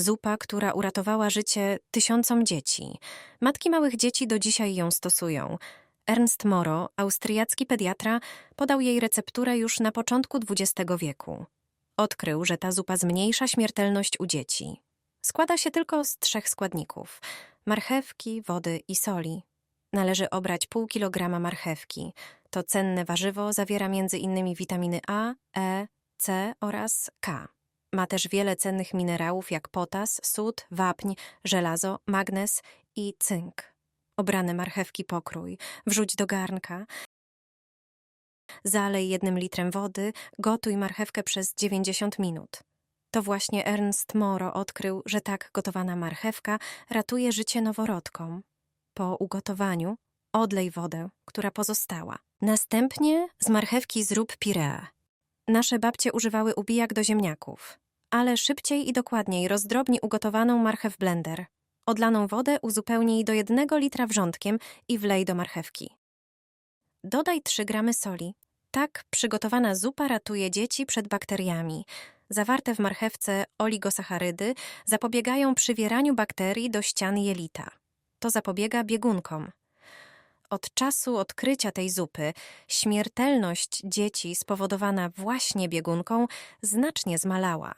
Zupa, która uratowała życie tysiącom dzieci. Matki małych dzieci do dzisiaj ją stosują. Ernst Moro, austriacki pediatra, podał jej recepturę już na początku XX wieku. Odkrył, że ta zupa zmniejsza śmiertelność u dzieci. Składa się tylko z trzech składników: marchewki, wody i soli. Należy obrać pół kilograma marchewki. To cenne warzywo zawiera m.in. witaminy A, E, C oraz K. Ma też wiele cennych minerałów jak potas, sód, wapń, żelazo, magnez i cynk. Obrane marchewki pokrój, wrzuć do garnka. Zalej jednym litrem wody, gotuj marchewkę przez 90 minut. To właśnie Ernst Moro odkrył, że tak gotowana marchewka ratuje życie noworodkom. Po ugotowaniu odlej wodę, która pozostała. Następnie z marchewki zrób piree. Nasze babcie używały ubijak do ziemniaków, ale szybciej i dokładniej rozdrobnij ugotowaną marchew blender. Odlaną wodę uzupełnij do jednego litra wrzątkiem i wlej do marchewki. Dodaj 3 gramy soli. Tak przygotowana zupa ratuje dzieci przed bakteriami. Zawarte w marchewce oligosacharydy zapobiegają przywieraniu bakterii do ścian jelita. To zapobiega biegunkom. Od czasu odkrycia tej zupy śmiertelność dzieci spowodowana właśnie biegunką znacznie zmalała.